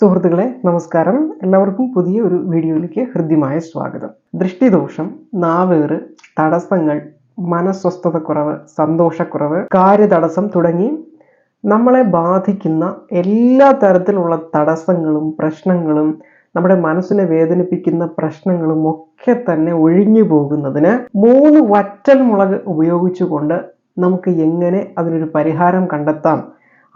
സുഹൃത്തുക്കളെ നമസ്കാരം. എല്ലാവർക്കും പുതിയ ഒരു വീഡിയോയിലേക്ക് ഹൃദ്യമായ സ്വാഗതം. ദൃഷ്ടിദോഷം നാവേറ് തടസ്സങ്ങൾ മനസ്വസ്ഥതക്കുറവ് സന്തോഷക്കുറവ് കാര്യതടസ്സം തുടങ്ങി നമ്മളെ ബാധിക്കുന്ന എല്ലാ തരത്തിലുള്ള തടസ്സങ്ങളും പ്രശ്നങ്ങളും നമ്മുടെ മനസ്സിനെ വേദനിപ്പിക്കുന്ന പ്രശ്നങ്ങളും ഒക്കെ തന്നെ ഒഴിഞ്ഞു പോകുന്നതിന് മൂന്ന് വറ്റൽ മുളക് ഉപയോഗിച്ചുകൊണ്ട് നമുക്ക് എങ്ങനെ അതിനൊരു പരിഹാരം കണ്ടെത്താം?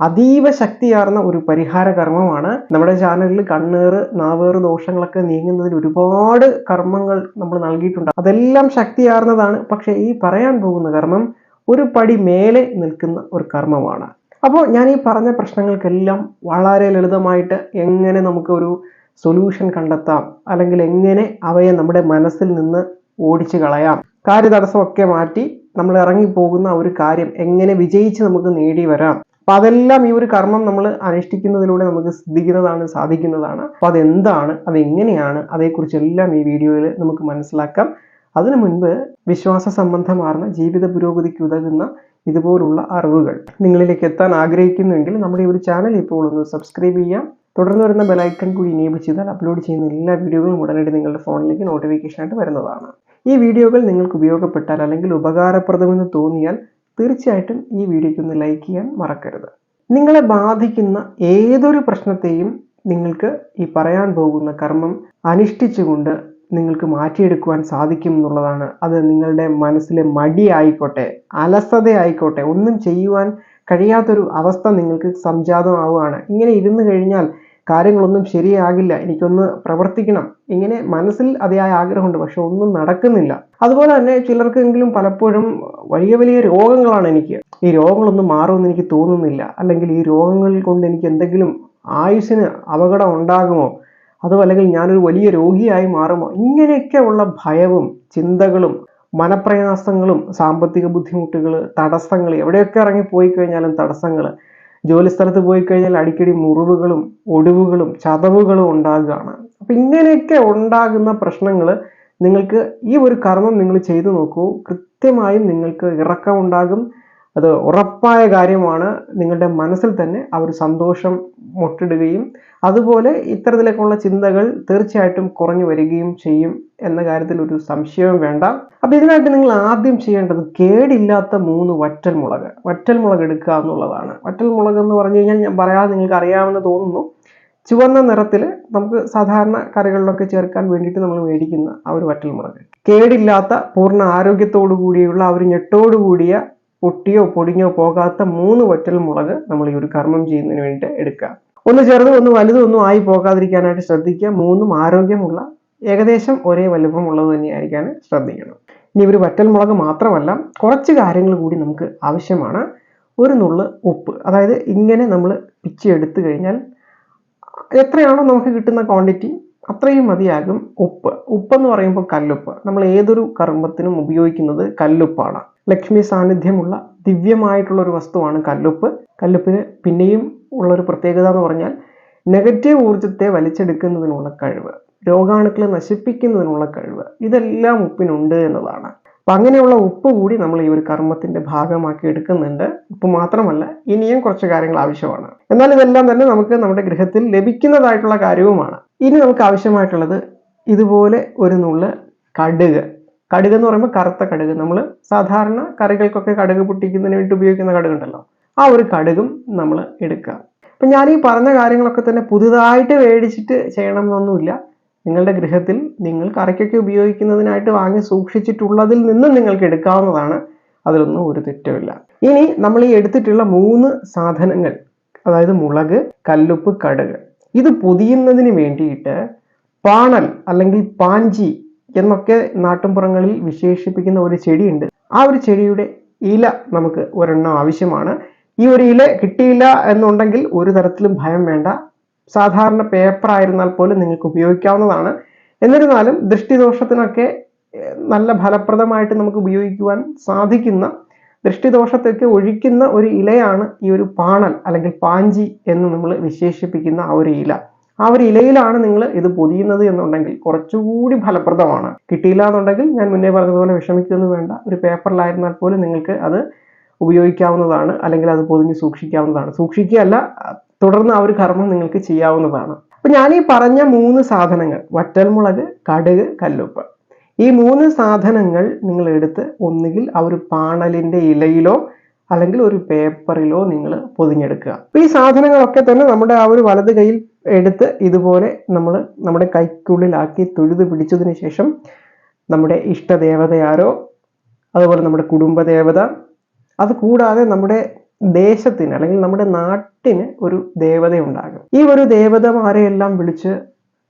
അതീവ ശക്തിയാർന്ന ഒരു പരിഹാര കർമ്മമാണ് നമ്മുടെ ചാനലിൽ കണ്ണേറ് നാവേറ് ദോഷങ്ങളൊക്കെ നീങ്ങുന്നതിന് ഒരുപാട് കർമ്മങ്ങൾ നമ്മൾ നൽകിയിട്ടുണ്ട്. അതെല്ലാം ശക്തിയാർന്നതാണ്. പക്ഷേ ഈ പറയാൻ പോകുന്ന കർമ്മം ഒരു പടി മേലെ നിൽക്കുന്ന ഒരു കർമ്മമാണ്. അപ്പോൾ ഞാൻ ഈ പറഞ്ഞ പ്രശ്നങ്ങൾക്കെല്ലാം വളരെ ലളിതമായിട്ട് എങ്ങനെ നമുക്കൊരു സൊല്യൂഷൻ കണ്ടെത്താം? അല്ലെങ്കിൽ എങ്ങനെ അവയെ നമ്മുടെ മനസ്സിൽ നിന്ന് ഓടിച്ചു കളയാം? കാര്യതടസ്സമൊക്കെ മാറ്റി നമ്മൾ ഇറങ്ങിപ്പോകുന്ന ഒരു കാര്യം എങ്ങനെ വിജയിച്ച് നമുക്ക് നേടി വരാം അപ്പൊ അതെല്ലാം ഈ ഒരു കർമ്മം നമ്മൾ അനുഷ്ഠിക്കുന്നതിലൂടെ നമുക്ക് സിദ്ധിക്കുന്നതാണ് സാധിക്കുന്നതാണ്. അപ്പൊ അതെന്താണ് അതെങ്ങനെയാണ് അതേക്കുറിച്ചെല്ലാം ഈ വീഡിയോയിൽ നമുക്ക് മനസ്സിലാക്കാം. അതിനു മുൻപ് വിശ്വാസ സംബന്ധമാർന്ന ജീവിത പുരോഗതിക്ക് ഉതകുന്ന ഇതുപോലുള്ള അറിവുകൾ നിങ്ങളിലേക്ക് എത്താൻ ആഗ്രഹിക്കുന്നുവെങ്കിൽ നമ്മുടെ ഈ ഒരു ചാനൽ ഇപ്പോൾ ഒന്ന് സബ്സ്ക്രൈബ് ചെയ്യാം. തുടർന്ന് വരുന്ന ബെലൈക്കൺ കൂടി ഇനേബിൾ ചെയ്താൽ അപ്ലോഡ് ചെയ്യുന്ന എല്ലാ വീഡിയോകളും ഉടനടി നിങ്ങളുടെ ഫോണിലേക്ക് നോട്ടിഫിക്കേഷൻ ആയിട്ട് വരുന്നതാണ്. ഈ വീഡിയോകൾ നിങ്ങൾക്ക് ഉപയോഗപ്പെട്ടാൽ അല്ലെങ്കിൽ ഉപകാരപ്രദമെന്ന് തോന്നിയാൽ തീർച്ചയായിട്ടും ഈ വീഡിയോയ്ക്ക് ഒന്ന് ലൈക്ക് ചെയ്യാൻ മറക്കരുത്. നിങ്ങളെ ബാധിക്കുന്ന ഏതൊരു പ്രശ്നത്തെയും നിങ്ങൾക്ക് ഈ പറയാൻ പോകുന്ന കർമ്മം അനുഷ്ഠിച്ചുകൊണ്ട് നിങ്ങൾക്ക് മാറ്റിയെടുക്കുവാൻ സാധിക്കും എന്നുള്ളതാണ്. അത് നിങ്ങളുടെ മനസ്സിലെ മടി ആയിക്കോട്ടെ അലസത ആയിക്കോട്ടെ ഒന്നും ചെയ്യുവാൻ കഴിയാത്തൊരു അവസ്ഥ നിങ്ങൾക്ക് സംജാതമാവുകയാണ്. ഇങ്ങനെ ഇരുന്നു കഴിഞ്ഞാൽ കാര്യങ്ങളൊന്നും ശരിയാകില്ല. എനിക്കൊന്ന് പ്രവർത്തിക്കണം. ഇങ്ങനെ മനസ്സിൽ അതിയായ ആഗ്രഹമുണ്ട് പക്ഷെ ഒന്നും നടക്കുന്നില്ല. അതുപോലെ തന്നെ ചിലർക്കെങ്കിലും പലപ്പോഴും വലിയ വലിയ രോഗങ്ങളാണ് എനിക്ക്. ഈ രോഗങ്ങളൊന്നും മാറുമെന്ന് എനിക്ക് തോന്നുന്നില്ല. അല്ലെങ്കിൽ ഈ രോഗങ്ങൾ കൊണ്ട് എനിക്ക് എന്തെങ്കിലും ആയുസ്സിന് അപകടം ഉണ്ടാകുമോ? അതോ അല്ലെങ്കിൽ ഞാനൊരു വലിയ രോഗിയായി മാറുമോ? ഇങ്ങനെയൊക്കെ ഉള്ള ഭയവും ചിന്തകളും മനപ്രയാസങ്ങളും സാമ്പത്തിക ബുദ്ധിമുട്ടുകൾ തടസ്സങ്ങൾ എവിടെയൊക്കെ ഇറങ്ങി പോയി കഴിഞ്ഞാലും തടസ്സങ്ങൾ ജോലി സ്ഥലത്ത് പോയി കഴിഞ്ഞാൽ അടിക്കടി മുറിവുകളും ഒടിവുകളും ചതവുകളും ഉണ്ടാകുകയാണ്. അപ്പൊ ഇങ്ങനെയൊക്കെ ഉണ്ടാകുന്ന പ്രശ്നങ്ങൾ നിങ്ങൾക്ക് ഈ ഒരു കർമ്മം നിങ്ങൾ ചെയ്തു നോക്കൂ. കൃത്യമായും നിങ്ങൾക്ക് ഇറക്കം ഉണ്ടാകും അത് ഉറപ്പായ കാര്യമാണ്. നിങ്ങളുടെ മനസ്സിൽ തന്നെ അവർ സന്തോഷം മുട്ടിടുകയും അതുപോലെ ഇത്തരത്തിലേക്കുള്ള ചിന്തകൾ തീർച്ചയായിട്ടും കുറഞ്ഞു വരികയും ചെയ്യും എന്ന കാര്യത്തിൽ ഒരു സംശയവും വേണ്ട. അപ്പൊ ഇതിനായിട്ട് നിങ്ങൾ ആദ്യം ചെയ്യേണ്ടത് കേടില്ലാത്ത മൂന്ന് വറ്റൽ മുളക് വറ്റൽ മുളക് എടുക്കുക എന്നുള്ളതാണ്. വറ്റൽ മുളക് എന്ന് പറഞ്ഞു കഴിഞ്ഞാൽ ഞാൻ പറയാതെ നിങ്ങൾക്ക് അറിയാമെന്ന് തോന്നുന്നു. ചുവന്ന നിറത്തിൽ നമുക്ക് സാധാരണ കറികളിലൊക്കെ ചേർക്കാൻ വേണ്ടിയിട്ട് നമ്മൾ മേടിക്കുന്ന ആ ഒരു വറ്റൽ മുളക് കേടില്ലാത്ത പൂർണ ആരോഗ്യത്തോടു കൂടിയുള്ള ആ ഒരു ഞെട്ടോടു കൂടിയ പൊട്ടിയോ പൊടിഞ്ഞോ പോകാത്ത മൂന്ന് വറ്റൽ മുളക് നമ്മൾ ഈ ഒരു കർമ്മം ചെയ്യുന്നതിന് വേണ്ടിയിട്ട് എടുക്കുക. ഒന്ന് ചെറുതും ഒന്ന് വലുതും ഒന്നും ആയി പോകാതിരിക്കാനായിട്ട് ശ്രദ്ധിക്കുക. മൂന്നും ആരോഗ്യമുള്ള ഏകദേശം ഒരേ വലുപ്പമുള്ളത് തന്നെയായിരിക്കാൻ ശ്രദ്ധിക്കണം. ഇനി ഒരു വറ്റൽ മുളക് മാത്രമല്ല കുറച്ച് കാര്യങ്ങൾ കൂടി നമുക്ക് ആവശ്യമാണ്. ഒരു നുള്ള് ഉപ്പ്. അതായത് ഇങ്ങനെ നമ്മൾ പിച്ചി എടുത്തു കഴിഞ്ഞാൽ എത്രയാണോ നമുക്ക് കിട്ടുന്ന ക്വാണ്ടിറ്റി അത്രയും മതിയാകും ഉപ്പ്. ഉപ്പെന്ന് പറയുമ്പോൾ കല്ലുപ്പ്. നമ്മൾ ഏതൊരു കർമ്മത്തിനും ഉപയോഗിക്കുന്നത് കല്ലുപ്പാണ്. ലക്ഷ്മി സാന്നിധ്യമുള്ള ദിവ്യമായിട്ടുള്ള ഒരു വസ്തുവാണ് കല്ലുപ്പ്. കല്ലുപ്പിന് പിന്നെയും ഉള്ള ഒരു പ്രത്യേകത എന്ന് പറഞ്ഞാൽ നെഗറ്റീവ് ഊർജത്തെ വലിച്ചെടുക്കുന്നതിനുള്ള കഴിവ് രോഗാണുക്കളെ നശിപ്പിക്കുന്നതിനുള്ള കഴിവ് ഇതെല്ലാം ഉപ്പിനുണ്ട് എന്നതാണ്. അപ്പൊ അങ്ങനെയുള്ള ഉപ്പ് കൂടി നമ്മൾ ഈ ഒരു കർമ്മത്തിന്റെ ഭാഗമാക്കി എടുക്കുന്നുണ്ട്. ഉപ്പ് മാത്രമല്ല ഇനിയും കുറച്ച് കാര്യങ്ങൾ ആവശ്യമാണ്. എന്നാൽ ഇതെല്ലാം തന്നെ നമുക്ക് നമ്മുടെ ഗൃഹത്തിൽ ലഭിക്കുന്നതായിട്ടുള്ള കാര്യവുമാണ്. ഇനി നമുക്ക് ആവശ്യമായിട്ടുള്ളത് ഇതുപോലെ ഒരു നുള്ള് കടുക്. കടുക് എന്ന് പറയുമ്പോൾ കറുത്ത കടുക്. നമ്മൾ സാധാരണ കറികൾക്കൊക്കെ കടുക് പൊട്ടിക്കുന്നതിന് വേണ്ടി ഉപയോഗിക്കുന്ന കടുകുണ്ടല്ലോ. ആ ഒരു കടുകും നമ്മൾ എടുക്കുക അപ്പം ഞാൻ ഈ പറഞ്ഞ കാര്യങ്ങളൊക്കെ തന്നെ പുതുതായിട്ട് മേടിച്ചിട്ട് ചെയ്യണം എന്നൊന്നുമില്ല നിങ്ങളുടെ ഗൃഹത്തിൽ നിങ്ങൾ കറിക്കൊക്കെ ഉപയോഗിക്കുന്നതിനായിട്ട് വാങ്ങി സൂക്ഷിച്ചിട്ടുള്ളതിൽ നിന്നും നിങ്ങൾക്ക് എടുക്കാവുന്നതാണ്. അതിലൊന്നും ഒരു തെറ്റുമില്ല ഇനി നമ്മൾ ഈ എടുത്തിട്ടുള്ള മൂന്ന് സാധനങ്ങൾ അതായത് മുളക് കല്ലുപ്പ് കടുക്. ഇത് പൊതിയുന്നതിന് വേണ്ടിയിട്ട് പാണൽ അല്ലെങ്കിൽ പാഞ്ചി എന്നൊക്കെ നാട്ടിൻപുറങ്ങളിൽ വിശേഷിപ്പിക്കുന്ന ഒരു ചെടിയുണ്ട്. ആ ഒരു ചെടിയുടെ ഇല നമുക്ക് ഒരെണ്ണം ആവശ്യമാണ്. ഈ ഒരു ഇല കിട്ടിയില്ല എന്നുണ്ടെങ്കിൽ ഒരു തരത്തിലും ഭയം വേണ്ട. സാധാരണ പേപ്പർ ആയിരുന്നാൽ പോലും നിങ്ങൾക്ക് ഉപയോഗിക്കാവുന്നതാണ്. എന്നിരുന്നാലും ദൃഷ്ടിദോഷത്തിനൊക്കെ നല്ല ഫലപ്രദമായിട്ട് നമുക്ക് ഉപയോഗിക്കുവാൻ സാധിക്കുന്ന ദൃഷ്ടിദോഷത്തൊക്കെ ഒഴിക്കുന്ന ഒരു ഇലയാണ് ഈ ഒരു പാണൽ അല്ലെങ്കിൽ പാഞ്ചി എന്ന് നമ്മൾ വിശേഷിപ്പിക്കുന്ന ആ ഒരു ഇല. ആ ഒരു ഇലയിലാണ് നിങ്ങൾ ഇത് പൊതിയുന്നത് എന്നുണ്ടെങ്കിൽ കുറച്ചുകൂടി ഫലപ്രദമാണ്. കിട്ടിയില്ല എന്നുണ്ടെങ്കിൽ ഞാൻ മുന്നേ പറഞ്ഞതുപോലെ വിഷമിക്കൊന്നും വേണ്ട. ഒരു പേപ്പറിലായിരുന്നാൽ പോലും നിങ്ങൾക്ക് അത് ഉപയോഗിക്കാവുന്നതാണ് അല്ലെങ്കിൽ അത് പൊതിഞ്ഞ് സൂക്ഷിക്കാവുന്നതാണ്. സൂക്ഷിക്കുകയല്ല തുടർന്ന് ആ ഒരു കർമ്മം നിങ്ങൾക്ക് ചെയ്യാവുന്നതാണ്. അപ്പം ഞാൻ ഈ പറഞ്ഞ മൂന്ന് സാധനങ്ങൾ വറ്റൽമുളക് കടുക് കല്ലുപ്പ്. ഈ മൂന്ന് സാധനങ്ങൾ നിങ്ങൾ എടുത്ത് ഒന്നുകിൽ ആ ഒരു പാണലിന്റെ ഇലയിലോ അല്ലെങ്കിൽ ഒരു പേപ്പറിലോ നിങ്ങൾ പൊതിഞ്ഞെടുക്കുക. അപ്പൊ ഈ സാധനങ്ങളൊക്കെ തന്നെ നമ്മുടെ ആ ഒരു വലത് കയ്യിൽ എടുത്ത് ഇതുപോലെ നമ്മൾ നമ്മുടെ കൈക്കുള്ളിലാക്കി തൊഴുത് പിടിച്ചതിന് ശേഷം നമ്മുടെ ഇഷ്ടദേവതയാരോ അതുപോലെ നമ്മുടെ കുടുംബദേവത അത് കൂടാതെ നമ്മുടെ ദേശത്തിന് അല്ലെങ്കിൽ നമ്മുടെ നാട്ടിന് ഒരു ദേവത ഉണ്ടാകും ഈ ഒരു ദേവതമാരെയെല്ലാം വിളിച്ച്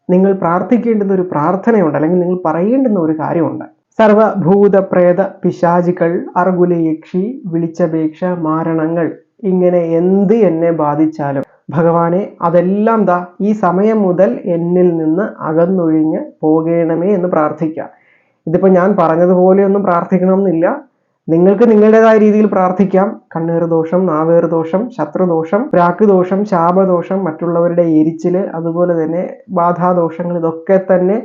നിങ്ങൾ പ്രാർത്ഥിക്കേണ്ടുന്ന ഒരു പ്രാർത്ഥനയുണ്ട് അല്ലെങ്കിൽ നിങ്ങൾ പറയേണ്ടുന്ന ഒരു കാര്യമുണ്ട്. സർവഭൂത പ്രേത പിശാചികൾ അർഗുലയക്ഷി വിളിച്ചപേക്ഷ മാരണങ്ങൾ ഇങ്ങനെ എന്ത് എന്നെ ബാധിച്ചാലും. ഭഗവാനെ അതെല്ലാം ദാ ഈ സമയം മുതൽ എന്നിൽ നിന്ന് അകന്നൊഴിഞ്ഞ് പോകണമേ എന്ന് പ്രാർത്ഥിക്കുക ഇതിപ്പോൾ ഞാൻ പറഞ്ഞതുപോലെ ഒന്നും പ്രാർത്ഥിക്കണമെന്നില്ല. നിങ്ങൾക്ക് നിങ്ങളുടേതായ രീതിയിൽ പ്രാർത്ഥിക്കാം. കണ്ണീർ ദോഷം നാവേർ ദോഷം ശത്രുദോഷം ദോഷം ശാപദോഷം മറ്റുള്ളവരുടെ എരിച്ചിൽ അതുപോലെ തന്നെ ബാധാദോഷങ്ങൾ ഇതൊക്കെ തന്നെ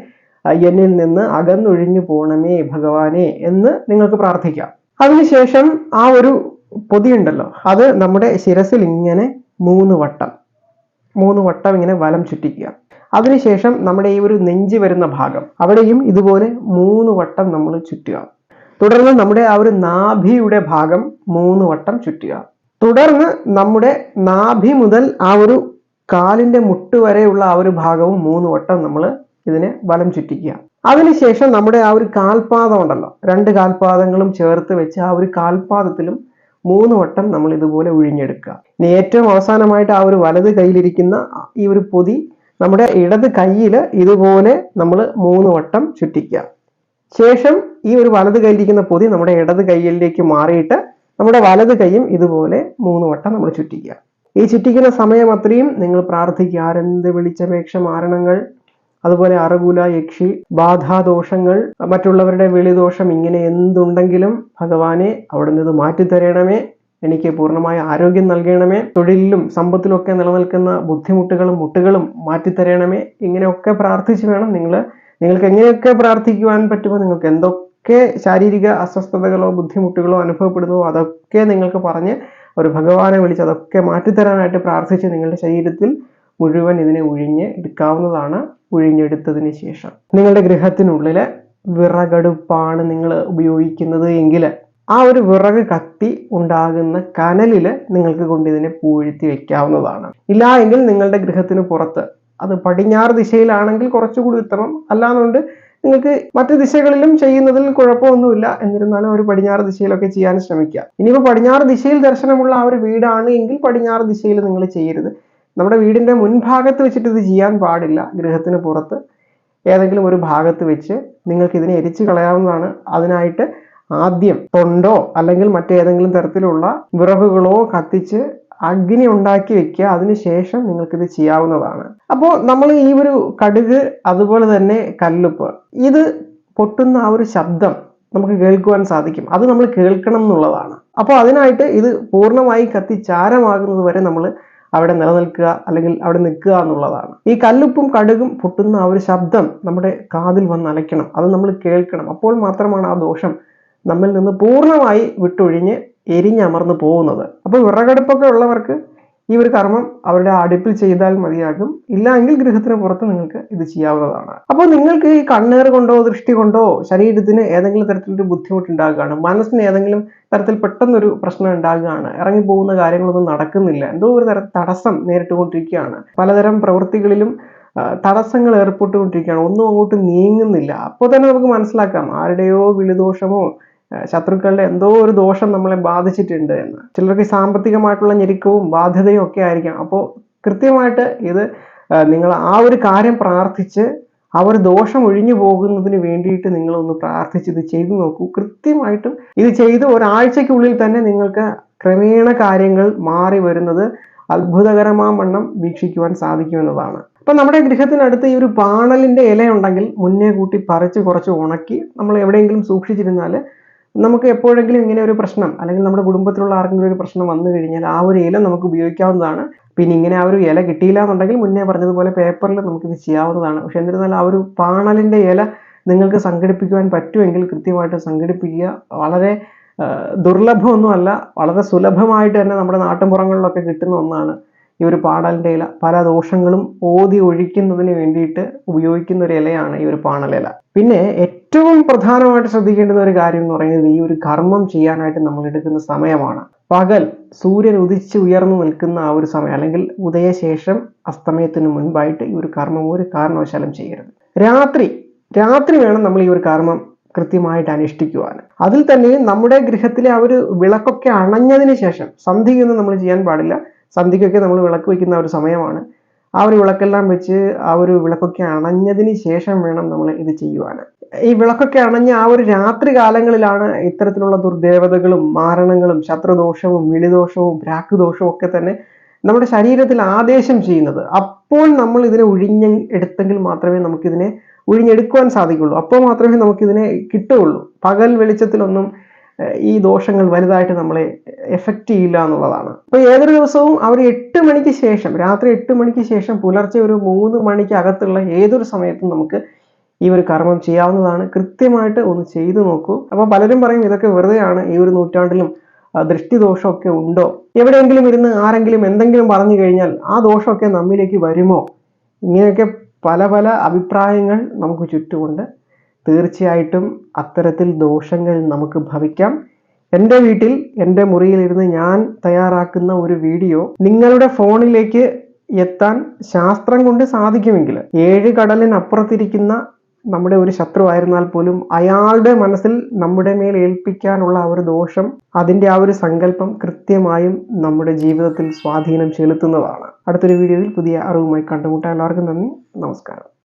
എന്നിൽ നിന്ന് അകന്നൊഴിഞ്ഞു പോണമേ ഭഗവാനെ എന്ന് നിങ്ങൾക്ക് പ്രാർത്ഥിക്കാം. അതിനുശേഷം ആ ഒരു പൊതിയുണ്ടല്ലോ അത് നമ്മുടെ ശിരസിൽ ഇങ്ങനെ മൂന്ന് വട്ടം മൂന്ന് വട്ടം ഇങ്ങനെ വലം ചുറ്റിക്കുക. അതിനുശേഷം നമ്മുടെ ഈ ഒരു നെഞ്ചി വരുന്ന ഭാഗം അവിടെയും ഇതുപോലെ മൂന്ന് വട്ടം നമ്മൾ ചുറ്റുക. തുടർന്ന് നമ്മുടെ ആ ഒരു നാഭിയുടെ ഭാഗം മൂന്ന് വട്ടം ചുറ്റുക. തുടർന്ന് നമ്മുടെ നാഭി മുതൽ ആ ഒരു കാലിന്റെ മുട്ട് വരെയുള്ള ആ ഒരു ഭാഗവും മൂന്ന് വട്ടം നമ്മൾ ഇതിനെ വലം ചുറ്റിക്കുക. അതിനുശേഷം നമ്മുടെ ആ ഒരു കാൽപാദം ഉണ്ടല്ലോ രണ്ട് കാൽപാദങ്ങളും ചേർത്ത് വെച്ച് ആ ഒരു കാൽപാദത്തിലും മൂന്ന് വട്ടം നമ്മൾ ഇതുപോലെ ഒഴിഞ്ഞെടുക്കുക ഇനി ഏറ്റവും അവസാനമായിട്ട് ആ ഒരു വലത് കയ്യിലിരിക്കുന്ന ഈ ഒരു പൊതി നമ്മുടെ ഇടത് കയ്യിൽ ഇതുപോലെ നമ്മൾ മൂന്ന് വട്ടം ചുറ്റിക്കുക. ശേഷം ഈ ഒരു വലത് കയ്യിലിരിക്കുന്ന പൊതി നമ്മുടെ ഇടത് കയ്യിലേക്ക് മാറിയിട്ട് നമ്മുടെ വലത് കൈയും ഇതുപോലെ മൂന്ന് വട്ടം നമ്മൾ ചുറ്റിക്കുക. ഈ ചുറ്റിക്കുന്ന സമയം അത്രയും നിങ്ങൾ പ്രാർത്ഥിക്കുക. ആരെന്ത് വിളിച്ചപേക്ഷ മാരണങ്ങൾ അതുപോലെ അറകുല യക്ഷി ബാധാദോഷങ്ങൾ മറ്റുള്ളവരുടെ വിളിദോഷം ഇങ്ങനെ എന്തുണ്ടെങ്കിലും ഭഗവാനെ അവിടെ നിന്ന് മാറ്റിത്തരണമേ. എനിക്ക് പൂർണമായ ആരോഗ്യം നൽകണമേ. തൊഴിലിലും സമ്പത്തിലും ഒക്കെ നിലനിൽക്കുന്ന ബുദ്ധിമുട്ടുകളും മുട്ടുകളും മാറ്റിത്തരണമേ. ഇങ്ങനെയൊക്കെ പ്രാർത്ഥിച്ചു വേണം നിങ്ങൾ നിങ്ങൾക്ക് എങ്ങനെയൊക്കെ പ്രാർത്ഥിക്കുവാൻ പറ്റുമോ നിങ്ങൾക്ക് എന്തൊക്കെ ശാരീരിക അസ്വസ്ഥതകളോ ബുദ്ധിമുട്ടുകളോ അനുഭവപ്പെടുന്നുവോ അതൊക്കെ നിങ്ങൾക്ക് പറഞ്ഞ് ഒരു ഭഗവാനെ വിളിച്ച് അതൊക്കെ മാറ്റിത്തരാനായിട്ട് പ്രാർത്ഥിച്ച് നിങ്ങളുടെ ശരീരത്തിൽ മുഴുവൻ ഇതിനെ ഒഴിഞ്ഞ് എടുക്കാവുന്നതാണ്. ഉഴിഞ്ഞെടുത്തതിന് ശേഷം. നിങ്ങളുടെ ഗൃഹത്തിനുള്ളിൽ വിറകടുപ്പാണ് നിങ്ങൾ ഉപയോഗിക്കുന്നത് എങ്കിൽ ആ ഒരു വിറക് കത്തി ഉണ്ടാകുന്ന കനലിൽ നിങ്ങൾക്ക് കൊണ്ട് ഇതിനെ പൂഴ്ത്തി വെക്കാവുന്നതാണ്. ഇല്ല എങ്കിൽ നിങ്ങളുടെ ഗൃഹത്തിന് പുറത്ത്. അത് പടിഞ്ഞാറ് ദിശയിലാണെങ്കിൽ കുറച്ചുകൂടി ഉത്തമം. അല്ലാന്നുണ്ട് നിങ്ങൾക്ക് മറ്റു ദിശകളിലും ചെയ്യുന്നതിൽ കുഴപ്പമൊന്നുമില്ല. എന്നിരുന്നാലും ഒരു പടിഞ്ഞാറ് ദിശയിലൊക്കെ ചെയ്യാൻ ശ്രമിക്കുക. ഇനിയിപ്പോൾ പടിഞ്ഞാറ് ദിശയിൽ ദർശനമുള്ള ആ ഒരു വീടാണ് എങ്കിൽ പടിഞ്ഞാറ് ദിശയിൽ നിങ്ങൾ ചെയ്യരുത്. നമ്മുടെ വീടിന്റെ മുൻഭാഗത്ത് വെച്ചിട്ട് ഇത് ചെയ്യാൻ പാടില്ല. ഗൃഹത്തിന് പുറത്ത് ഏതെങ്കിലും ഒരു ഭാഗത്ത് വെച്ച് നിങ്ങൾക്ക് ഇതിനെ എരിച്ചു കളയാവുന്നതാണ്. അതിനായിട്ട് ആദ്യം തൊണ്ടോ അല്ലെങ്കിൽ മറ്റേതെങ്കിലും തരത്തിലുള്ള വിറകുകളോ കത്തിച്ച് അഗ്നി ഉണ്ടാക്കി വെക്കുക. അതിനുശേഷം നിങ്ങൾക്കിത് ചെയ്യാവുന്നതാണ്. അപ്പോൾ നമ്മൾ ഈ ഒരു കടുക് അതുപോലെ തന്നെ കല്ലുപ്പ് ഇത് പൊട്ടുന്ന ആ ഒരു ശബ്ദം നമുക്ക് കേൾക്കുവാൻ സാധിക്കും. അത് നമ്മൾ കേൾക്കണം എന്നുള്ളതാണ്. അപ്പോൾ അതിനായിട്ട് ഇത് പൂർണമായി കത്തി ചാരമാകുന്നത് വരെ നമ്മൾ അവിടെ നിലനിൽക്കുക അല്ലെങ്കിൽ അവിടെ നിൽക്കുക എന്നുള്ളതാണ്. ഈ കല്ലുപ്പും കടുകും പൊട്ടുന്ന ആ ഒരു ശബ്ദം നമ്മുടെ കാതിൽ വന്ന് അലയ്ക്കണം. അത് നമ്മൾ കേൾക്കണം. അപ്പോൾ മാത്രമാണ് ആ ദോഷം നമ്മിൽ നിന്ന് പൂർണമായി വിട്ടൊഴിഞ്ഞ് എരിഞ്ഞമർന്നു പോകുന്നത്. അപ്പോൾ വിറകടുപ്പൊക്കെ ഉള്ളവർക്ക് ഈ ഒരു കർമ്മം അവരുടെ അടുപ്പിൽ ചെയ്താൽ മതിയാകും. ഇല്ലെങ്കിൽ ഗൃഹത്തിന് പുറത്ത് നിങ്ങൾക്ക് ഇത് ചെയ്യാവുന്നതാണ്. അപ്പോൾ നിങ്ങൾക്ക് ഈ കണ്ണേർ കൊണ്ടോ ദൃഷ്ടി കൊണ്ടോ ശരീരത്തിന് ഏതെങ്കിലും തരത്തിലൊരു ബുദ്ധിമുട്ട് ഉണ്ടാകുകയാണ് മനസ്സിന് ഏതെങ്കിലും തരത്തിൽ പെട്ടെന്നൊരു പ്രശ്നം ഉണ്ടാകുകയാണ് ഇറങ്ങി പോകുന്ന കാര്യങ്ങളൊന്നും നടക്കുന്നില്ല എന്തോ ഒരു തരം തടസ്സം നേരിട്ടുകൊണ്ടിരിക്കുകയാണ്. പലതരം പ്രവൃത്തികളിലും തടസ്സങ്ങൾ ഏർപ്പെട്ടുകൊണ്ടിരിക്കുകയാണ് ഒന്നും അങ്ങോട്ട് നീങ്ങുന്നില്ല. അപ്പോൾ തന്നെ നമുക്ക് മനസ്സിലാക്കാം ആരുടെയോ വിളിദോഷമോ ശത്രുക്കളുടെ എന്തോ ഒരു ദോഷം നമ്മളെ ബാധിച്ചിട്ടുണ്ട് എന്ന്. ചിലർക്ക് സാമ്പത്തികമായിട്ടുള്ള ഞെരുക്കവും ബാധ്യതയും ഒക്കെ ആയിരിക്കാം. അപ്പോൾ കൃത്യമായിട്ട് ഇത് നിങ്ങൾ ആ ഒരു കാര്യം പ്രാർത്ഥിച്ച് ആ ഒരു ദോഷം ഒഴിഞ്ഞു പോകുന്നതിന് വേണ്ടിയിട്ട് നിങ്ങളൊന്ന് പ്രാർത്ഥിച്ച് ഇത് ചെയ്തു നോക്കൂ. കൃത്യമായിട്ടും ഇത് ചെയ്ത് ഒരാഴ്ചയ്ക്കുള്ളിൽ തന്നെ നിങ്ങൾക്ക് ക്രമേണ കാര്യങ്ങൾ മാറി വരുന്നത് അത്ഭുതകരമാം വണ്ണം വീക്ഷിക്കുവാൻ സാധിക്കുമെന്നതാണ്. അപ്പൊ നമ്മുടെ ഗൃഹത്തിനടുത്ത് ഈ ഒരു പാണലിന്റെ ഇല ഉണ്ടെങ്കിൽ മുന്നേ കൂട്ടി പറിച്ച് കുറച്ച് ഉണക്കി നമ്മൾ എവിടെയെങ്കിലും സൂക്ഷിച്ചിരുന്നാൽ നമുക്ക് എപ്പോഴെങ്കിലും ഇങ്ങനെ ഒരു പ്രശ്നം അല്ലെങ്കിൽ നമ്മുടെ കുടുംബത്തിലുള്ള ആർക്കെങ്കിലും ഒരു പ്രശ്നം വന്നു കഴിഞ്ഞാൽ ആ ഒരു ഇല നമുക്ക് ഉപയോഗിക്കാവുന്നതാണ്. പിന്നെ ഇങ്ങനെ ആ ഒരു ഇല കിട്ടിയില്ല എന്നുണ്ടെങ്കിൽ മുന്നേ പറഞ്ഞതുപോലെ പേപ്പറിൽ നമുക്കിത് ചെയ്യാവുന്നതാണ്. പക്ഷെ എന്നിരുന്നാൽ ആ ഒരു പാണലിന്റെ ഇല നിങ്ങൾക്ക് സംഘടിപ്പിക്കുവാൻ പറ്റുമെങ്കിൽ കൃത്യമായിട്ട് സംഘടിപ്പിക്കുക. വളരെ ദുർലഭമൊന്നുമല്ല വളരെ സുലഭമായിട്ട് തന്നെ നമ്മുടെ നാട്ടിൻപുറങ്ങളിലൊക്കെ കിട്ടുന്ന ഒന്നാണ്. ഈ ഒരു പാടലിന്റെ ഇല പല ദോഷങ്ങളും ഓതി ഒഴിക്കുന്നതിന് വേണ്ടിയിട്ട് ഉപയോഗിക്കുന്ന ഒരു ഇലയാണ് ഈ ഒരു പാണലില പിന്നെ ഏറ്റവും പ്രധാനമായിട്ട് ശ്രദ്ധിക്കേണ്ടുന്ന ഒരു കാര്യം എന്ന് പറയുന്നത് ഈ ഒരു കർമ്മം ചെയ്യാനായിട്ട് നമ്മൾ എടുക്കുന്ന സമയമാണ്. പകൽ സൂര്യൻ ഉദിച്ച് ഉയർന്നു നിൽക്കുന്ന ആ ഒരു സമയം അല്ലെങ്കിൽ ഉദയശേഷം അസ്തമയത്തിന് മുൻപായിട്ട് ഈ ഒരു കർമ്മം ഒരു കാരണവശാലും ചെയ്യരുത്. രാത്രി രാത്രി വേണം നമ്മൾ ഈ ഒരു കർമ്മം കൃത്യമായിട്ട് അനുഷ്ഠിക്കുവാൻ. അതിൽ തന്നെ നമ്മുടെ ഗൃഹത്തിലെ ആ ഒരു വിളക്കൊക്കെ അണഞ്ഞതിന് ശേഷം സന്ധ്യയൊന്നും നമ്മൾ ചെയ്യാൻ പാടില്ല. സന്ധ്യയ്ക്കൊക്കെ നമ്മൾ വിളക്ക് വയ്ക്കുന്ന ഒരു സമയമാണ്. ആ ഒരു വിളക്കെല്ലാം വെച്ച് ആ ഒരു വിളക്കൊക്കെ അണഞ്ഞതിന് ശേഷം വേണം നമ്മൾ ഇത് ചെയ്യുവാൻ. ഈ വിളക്കൊക്കെ അണഞ്ഞ ആ ഒരു രാത്രി കാലങ്ങളിലാണ് ഇത്തരത്തിലുള്ള ദുർദേവതകളും മാരണങ്ങളും ശത്രുദോഷവും വിളിദോഷവും ഭ്രാക്കുദോഷവും ഒക്കെ തന്നെ നമ്മുടെ ശരീരത്തിൽ ആദേശം ചെയ്യുന്നത്. അപ്പോൾ നമ്മൾ ഇതിനെ ഒഴിഞ്ഞ എടുത്തെങ്കിൽ മാത്രമേ നമുക്കിതിനെ ഒഴിഞ്ഞെടുക്കുവാൻ സാധിക്കുള്ളൂ. അപ്പോൾ മാത്രമേ നമുക്കിതിനെ കിട്ടുകയുള്ളൂ. പകൽ വെളിച്ചത്തിലൊന്നും ഈ ദോഷങ്ങൾ വലുതായിട്ട് നമ്മളെ എഫക്റ്റ് ചെയ്യില്ല എന്നുള്ളതാണ്. അപ്പൊ ഏതൊരു ദിവസവും അവർ എട്ട് മണിക്ക് ശേഷം രാത്രി എട്ട് മണിക്ക് ശേഷം പുലർച്ചെ ഒരു മൂന്ന് മണിക്ക് അകത്തുള്ള ഏതൊരു സമയത്തും നമുക്ക് ഈ ഒരു കർമ്മം ചെയ്യാവുന്നതാണ്. കൃത്യമായിട്ട് ഒന്ന് ചെയ്തു നോക്കൂ. അപ്പൊ പലരും പറയും ഇതൊക്കെ വെറുതെയാണ് ഈ ഒരു നൂറ്റാണ്ടിലും ദൃഷ്ടിദോഷമൊക്കെ ഉണ്ടോ? എവിടെയെങ്കിലും ഇരുന്ന് ആരെങ്കിലും എന്തെങ്കിലും പറഞ്ഞു കഴിഞ്ഞാൽ ആ ദോഷമൊക്കെ നമ്മിലേക്ക് വരുമോ? ഇങ്ങനെയൊക്കെ പല പല അഭിപ്രായങ്ങൾ നമുക്ക് ചുറ്റുമുണ്ട്. തീർച്ചയായിട്ടും അത്തരത്തിൽ ദോഷങ്ങൾ നമുക്ക് ഭവിക്കാം. എന്റെ വീട്ടിൽ എന്റെ മുറിയിലിരുന്ന് ഞാൻ തയ്യാറാക്കുന്ന ഒരു വീഡിയോ നിങ്ങളുടെ ഫോണിലേക്ക് എത്താൻ ശാസ്ത്രം കൊണ്ട് സാധിക്കുമെങ്കിൽ ഏഴ് കടലിനപ്പുറത്തിരിക്കുന്ന നമ്മുടെ ഒരു ശത്രുവായിരുന്നാൽ പോലും അയാളുടെ മനസ്സിൽ നമ്മുടെ മേൽ ഏൽപ്പിക്കാനുള്ള ആ ഒരു ദോഷം അതിന്റെ ആ ഒരു സങ്കല്പം കൃത്യമായും നമ്മുടെ ജീവിതത്തിൽ സ്വാധീനം ചെലുത്തുന്നതാണ്. അടുത്തൊരു വീഡിയോയിൽ പുതിയ അറിവുമായി കണ്ടുമുട്ടാൻ എല്ലാവർക്കും നന്ദി. നമസ്കാരം.